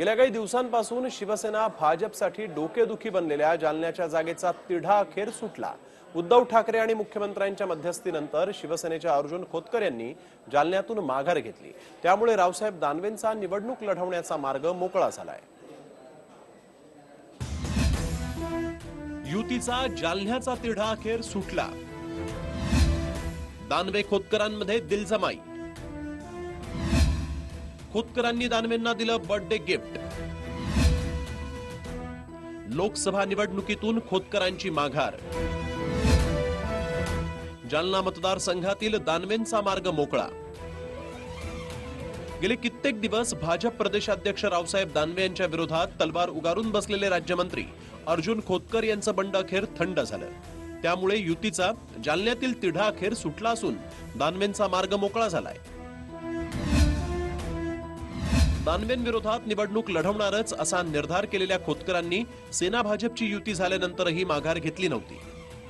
गेल्या काही दिवसांपासून शिवसेना भाजपसाठी डोकेदुखी बनलेल्या जालन्याच्या जागेचा तिढा अखेर सुटला. उद्धव ठाकरे आणि मुख्यमंत्र्यांच्या मध्यस्थीनंतर शिवसेनेच्या अर्जुन खोतकर यांनी जालन्यातून माघार घेतली. त्यामुळे रावसाहेब दानवेंचा निवडणूक लढवण्याचा मार्ग मोकळा झालाय. युतीचा जालन्याचा तिढा अखेर सुटला. दानवे खोतकरांमध्ये दिलजमाई. खोतकरांनी दानवेंना दिलं बर्थडे गिफ्ट लोकसभा निवडणुकीतून खोतकरांची माघार. जालना मतदारसंघातील दानवेंचा मार्ग मोकळा. गेले कित्येक दिवस भाजप प्रदेशाध्यक्ष रावसाहेब दानवे यांच्या विरोधात तलवार उगारून बसलेले राज्यमंत्री अर्जुन खोतकर यांचं बंड अखेर थंड झालं. त्यामुळे युतीचा जालन्यातील तिढा अखेर सुटला असून दानवेंचा मार्ग मोकळा झालाय. दानवेंविरोधात निवडणूक लढवणारच असा निर्धार केलेल्या खोतकरांनी सेना भाजपची युती झाल्यानंतरही माघार घेतली नव्हती.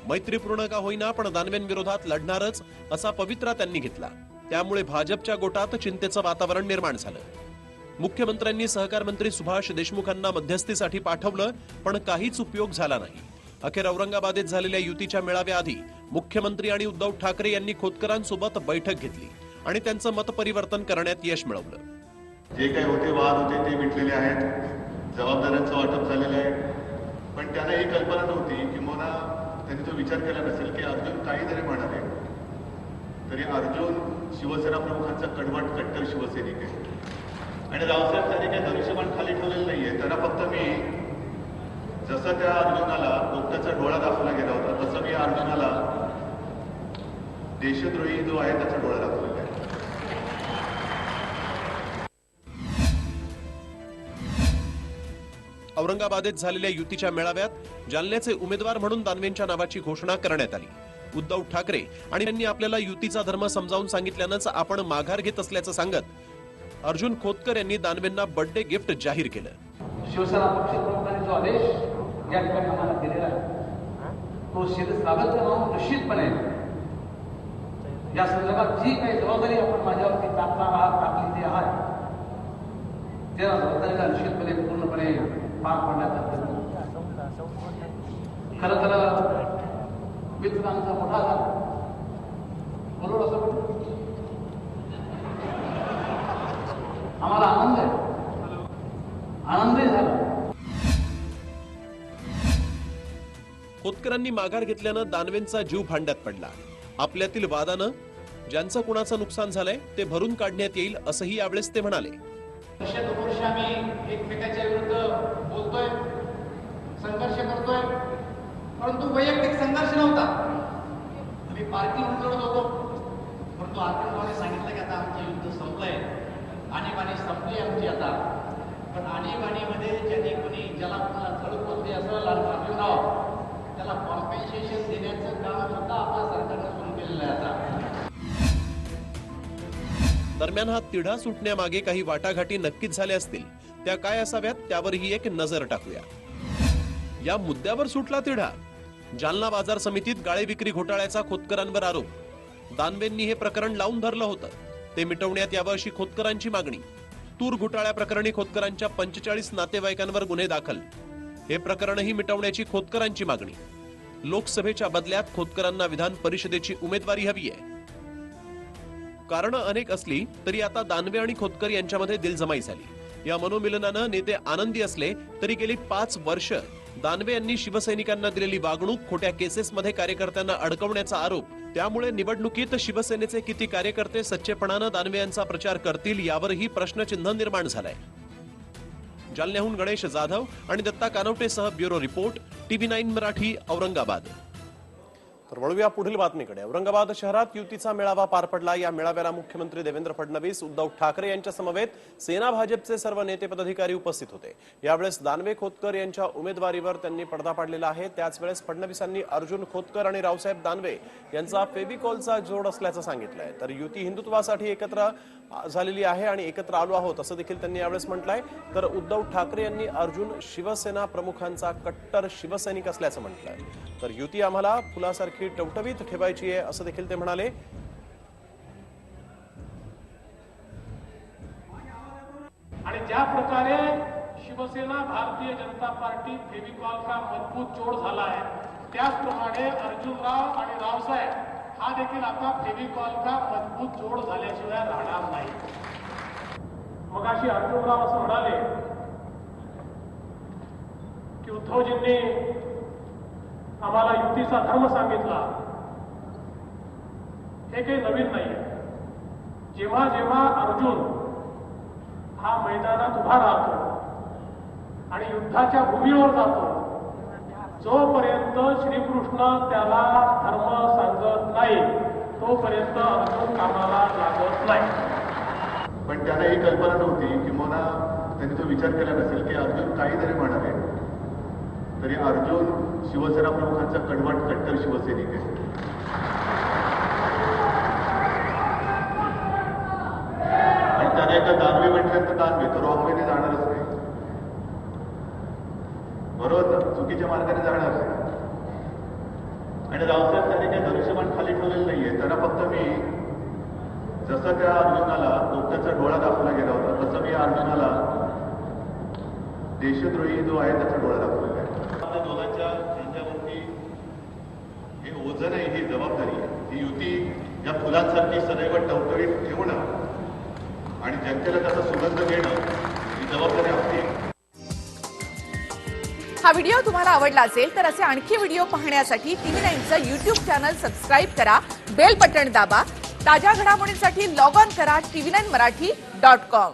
मैत्रीपूर्ण का होईना पण दानवेंविरोधात लढणारच असा पवित्रा त्यांनी घेतला. त्यामुळे भाजपच्या गोटात चिंतेचं वातावरण निर्माण झालं. मुख्यमंत्र्यांनी सहकार मंत्री सुभाष देशमुखांना मध्यस्थीसाठी पाठवलं पण काहीच उपयोग झाला नाही. अखेर औरंगाबादेत झालेल्या युतीच्या मेळाव्याआधी मुख्यमंत्री आणि उद्धव ठाकरे यांनी खोतकरांसोबत बैठक घेतली आणि त्यांचं मतपरिवर्तन करण्यात यश मिळवलं. जे काही होते वाद होते ते मिटलेले आहेत. जबाबदाऱ्यांचं वाटप झालेलं आहे. पण त्यांना ही कल्पना नव्हती किंवा त्यांनी तो विचार केला नसेल की अर्जुन काही जरी म्हणाले तरी अर्जुन शिवसेना प्रमुखांचा कडवट कट्टर शिवसैनिक आहे. आणि रावसाहेब त्यांनी काही धनुष्यबाण खाली ठेवलेलं नाहीये. त्यांना फक्त मी जसं त्या अर्जुनाला पोपट्याचा डोळा दाखवला गेला होता तसं मी अर्जुनाला देशद्रोही जो आहे त्याचा डोळा दाखवला आहे औरंगाबादेत झालेल्या युतीच्या मेळाव्यात जालन्याचे उमेदवार म्हणून दानवेंच्या नावाची घोषणा करण्यात आली. उद्धव ठाकरे आणि त्यांनी आपल्याला युतीचा धर्म समजावून सांगितल्यानंच आपण माघार घेत असल्याचं सांगत अर्जुन खोतकर यांनी दानवेंना बर्थडे गिफ्ट जाहीर केलं. शिवसेना पक्षप्रमुखांनी जो आदेश या ठिकाणी आम्हाला दिलेला तो शिरसागत म्हणून निश्चितपणे या संदर्भात जी काही जबाबदारी आपण माझ्यावरती टाकणार आहात टाकली ते आहात त्या जबाबदारीला निश्चितपणे पूर्णपणे पार पाडण्याचा प्रयत्न खरं तर मित्र आमचा मोठा झाला. बरोबर असं म्हणतो. आम्हाला आनंद आहे. आनंदही झाला. खोतकरांनी माघार घेतल्यानं दानवेंचा जीव भांड्यात पडला. आपल्यातील वादानं ज्यांचं कुणाचं नुकसान झालंय ते भरून काढण्यात येईल असंही यावेळेस ते म्हणाले. वर्ष वर्ष आम्ही एकमेकाच्या विरुद्ध बोलतोय संघर्ष करतोय. परंतु वैयक्तिक संघर्ष नव्हता. आम्ही पार्टी म्हणून होतो. परंतु अर्जुनभाऊने सांगितलं की आता आमचं युद्ध संपलंय. आणीबाणी संपली आमची आता. पण आणीबाणीमध्ये ज्यांनी कोणी ज्याला कोणाला थळ पोचली असेल अर्जुनराव त्याला कॉम्पेन्सेशन देण्याचं काम सुद्धा आपल्या सरकारनं दरम्यान हा तिढा सुटण्यामागे काही वाटाघाटी नक्कीच झाल्या असतील. त्या काय असाव्यात त्यावरही एक नजर टाकूया. या मुद्द्यावर सुटला तिढा. जालना बाजार समितीत गाळे विक्री घोटाळ्याचा खोतकरांवर आरोप. दानवेंनी हे प्रकरण लावून धरलं होतं. ते मिटवण्यात यावं अशी खोतकरांची मागणी. तूर घोटाळ्या प्रकरणी खोतकरांच्या पंचेचाळीस नातेवाईकांवर गुन्हे दाखल. हे प्रकरणही मिटवण्याची खोतकरांची मागणी. लोकसभेच्या बदल्यात खोतकरांना विधान परिषदेची उमेदवारी हवी आहे. कारण अनेक असली तरी आता दानवे आणि खोतकर यांच्यामध्ये दिलजमाई झाली. या मनोमिलनानं नेते आनंदी असले तरी गेली पाच वर्ष दानवे यांनी शिवसैनिकांना दिलेली वागणूक खोट्या केसेसमध्ये कार्यकर्त्यांना अडकवण्याचा आरोप त्यामुळे निवडणुकीत शिवसेनेचे किती कार्यकर्ते सच्चेपणानं दानवे यांचा प्रचार करतील यावरही प्रश्नचिन्ह निर्माण झालंय. जालन्याहून गणेश जाधव आणि Datta कानवटेसह bureau report TV nine Marathi Aurangabad. तर वळूया पुढील बातमीकडे. औरंगाबाद शहरात युतीचा मेळावा पार पडला. या मेळाव्याला मुख्यमंत्री देवेंद्र फडणवीस उद्धव ठाकरे यांच्या समवेत सेना भाजपचे सर्व नेते पदाधिकारी उपस्थित होते. यावेळेस दानवे खोतकर यांच्या उमेदवारीवर त्यांनी पडदा पाडलेला आहे. त्याचवेळेस फडणवीसांनी अर्जुन खोतकर आणि रावसाहेब दानवे यांचा फेविकॉलचा जोड असल्याचं सांगितलंय. तर युती हिंदुत्वासाठी एकत्र झालेली आहे आणि एकत्र आलो आहोत असं देखील त्यांनी यावेळेस म्हटलंय. तर उद्धव ठाकरे यांनी अर्जुन शिवसेना प्रमुखांचा कट्टर शिवसैनिक असल्याचं म्हटलंय. तर युती आम्हाला फुलासारखी टवटवीत ठेवायची आहे असं देखील ते म्हणाले. आणि ज्या प्रकारे शिवसेना भारतीय जनता पार्टी फेविकॉलचा मजबूत जोड झाला आहे त्याचप्रमाणे अर्जुनराव आणि रावसाहेब हा देखील आता फेविकॉलचा मजबूत जोड झाल्याशिवाय राहणार नाही. मग अशी अर्जुनराव असं म्हणाले की उद्धवजींनी आम्हाला युतीचा धर्म सांगितला. हे काही नवीन नाही जेव्हा जेव्हा अर्जुन हा मैदानात उभा राहतो आणि युद्धाच्या भूमीवर जातो जोपर्यंत श्रीकृष्ण त्याला धर्म सांगत नाही तोपर्यंत अर्जुन कामाला लागत नाही. पण त्याला ही कल्पना नव्हती किंवा त्यांनी तो विचार केला नसेल की अर्जुन काही जरी म्हणाले. तरी अर्जुन शिवसेना प्रमुखांचा कडवाट कट्टर शिवसैनिक आहे. आणि त्याने एका दानवे म्हटल्यानंतर दानवे तो रॉंगवेने जाणारच नाही. बरोबर ना? चुकीच्या मार्गाने जाणार. नाही आणि रावसाहेब त्यांनी काही धनुष्यबाण खाली ठेवलेलं नाहीये. त्यांना फक्त मी जसं त्या अर्जुनाला डोक्याचा डोळा दाखवला गेला होता तसं मी अर्जुनाला देशद्रोही जो आहे त्याचा डोळा दाखवलेला आहे आपल्या दोघांच्या त्यांच्यावरती हे ओझं आहे ही जबाबदारी आहे. ही युती या फुलांसारखी सदैव टवटवीत ठेवणं आणि जनतेला त्याचा सुगंध देणं ही जबाबदारी आपली हा व्हिडिओ तुम्हाला आवडला असेल तर असे आणखी व्हिडिओ पाहण्यासाठी टीव्ही नाईनचं युट्यूब चॅनल सबस्क्राईब करा बेल बटन दाबा ताज्या घडामोडींसाठी लॉग ऑन करा TV nine Marathi dot com.